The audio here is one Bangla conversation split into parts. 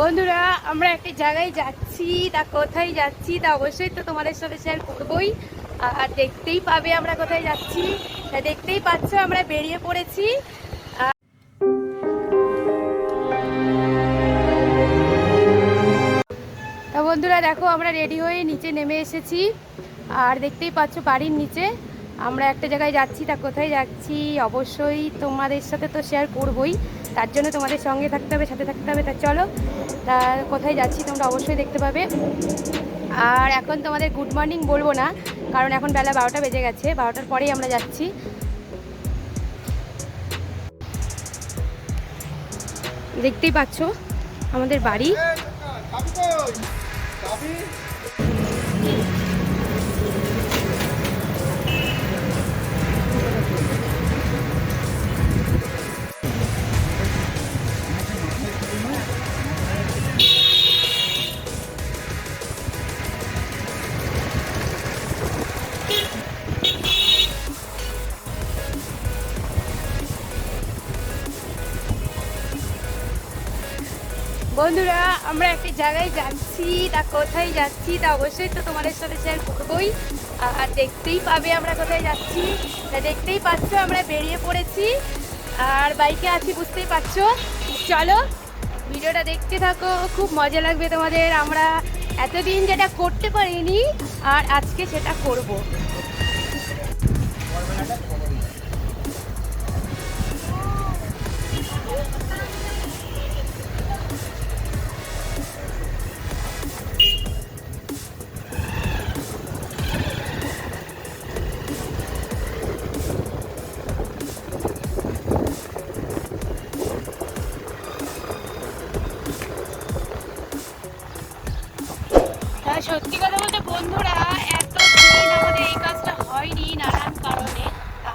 বন্ধুরা, আমরা একটা জায়গায় যাচ্ছি, তা কোথায় যাচ্ছি, তা অবশ্যই তো তোমাদের সাথে শেয়ার করবোই। আর দেখতেই পাবে আমরা কোথায় যাচ্ছি। তা দেখতেই পাচ্ছ, আমরা বেরিয়ে পড়েছি। তা বন্ধুরা, দেখো, আমরা রেডি হয়ে নিচে নেমে এসেছি। আর দেখতেই পাচ্ছ, বাড়ির নিচে আমরা একটা জায়গায় যাচ্ছি, তা কোথায় যাচ্ছি, অবশ্যই তোমাদের সাথে তো শেয়ার করবই। তার জন্য তোমাদের সঙ্গে থাকতে হবে, সাথে থাকতে হবে। তা চলো, তা কোথায় যাচ্ছি তোমরা অবশ্যই দেখতে পাবে। আর এখন তোমাদের গুড মর্নিং বলব না, কারণ এখন বেলা বারোটা বেজে গেছে, বারোটার পরেই আমরা যাচ্ছি। দেখতেই পাচ্ছ আমাদের বাড়ি। বন্ধুরা, আমরা একটা জায়গায় যাচ্ছি, তা কোথায় যাচ্ছি তা অবশ্যই তো তোমাদের সাথে শেয়ার করবোই। আর দেখতেই পাবে আমরা কোথায় যাচ্ছি। তা দেখতেই পাচ্ছ, আমরা বেরিয়ে পড়েছি। আর বাইকে আছি, বুঝতেই পারছ। চলো, ভিডিওটা দেখতে থাকো, খুব মজা লাগবে তোমাদের। আমরা এতদিন যেটা করতে পারিনি, আর আজকে সেটা করব। সত্যি কথা বলতে বন্ধুরা, এতদিন আমাদের এই কাজটা হয়নি নানান কারণে।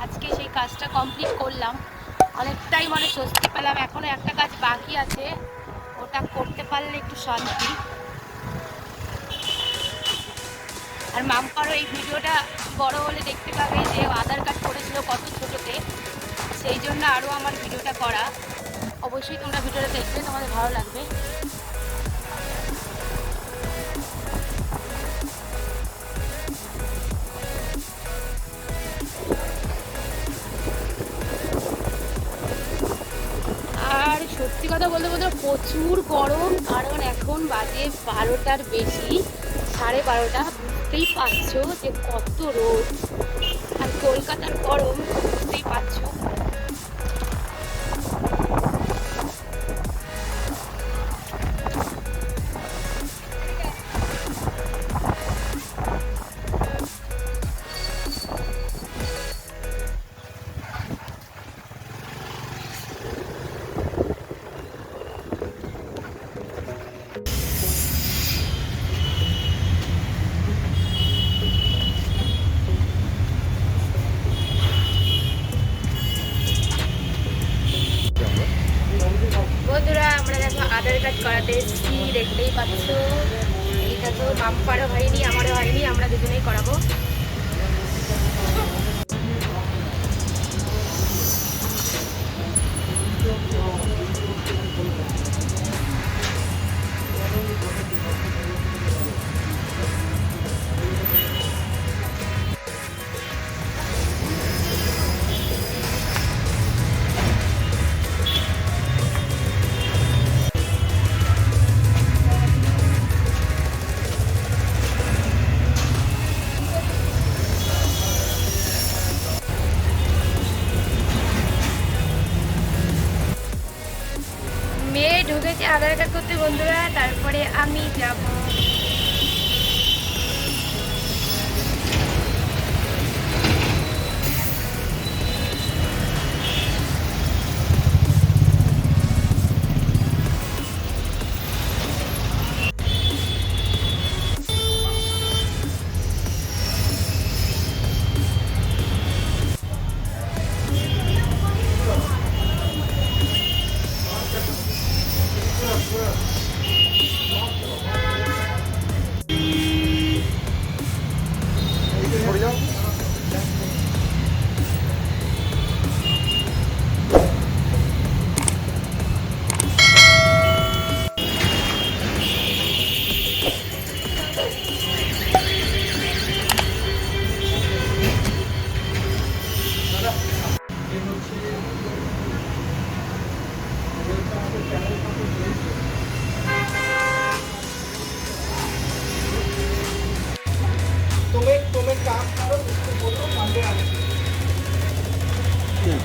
আজকে সেই কাজটা কমপ্লিট করলাম। অনেকটাই মানে স্বস্তি পেলাম। এখনও একটা কাজ বাকি আছে। ওটা করতে পারলে একটু শান্তি। আর মাম্পারও এই ভিডিওটা বড় হলে দেখতে পাবে যে আধার কার্ড করেছিল কত ছোটোতে। সেই জন্য আরও আমার ভিডিওটা করা। অবশ্যই তোমরা ভিডিওটা দেখবে, তোমাদের ভালো লাগবে। সত্যি কথা বলতে বলতে প্রচুর গরম, কারণ এখন বাজে বারোটার বেশি, সাড়ে বারোটা, বুঝতেই পারছ যে কত রোদ। আর কলকাতার গরম, বুঝতেই পারছ। আধার কার্ড করাতে এসেছি, দেখতেই পাচ্ছ। এটা তো মাম্পারও হয়নি, আমারও হয়নি, আমরা দুজনেই করাবো। আধার কার্ড করতে বন্ধুরা তারপরে আমি যাব।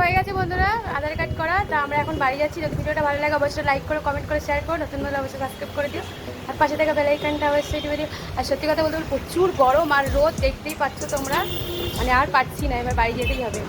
হয়ে গেছে বন্ধুরা, আধার কার্ড করা। তা আমরা এখন বাড়ি যাচ্ছি। ভিডিওটা ভালো লাগে, অবশ্যই লাইক করো কমেন্ট করে শেয়ার করো। নতুন বলে অবশ্যই সাবস্ক্রাইব করে দিও। আর পাশে থাকা বেলাইকানটা অবশ্যই টিপে দিও। আর সত্যি কথা বলতে প্রচুর গরম আর রোদ দেখতেই পাচ্ছ তোমরা। মানে আর পাচ্ছি না, এবার বাড়ি যেতেই হবে।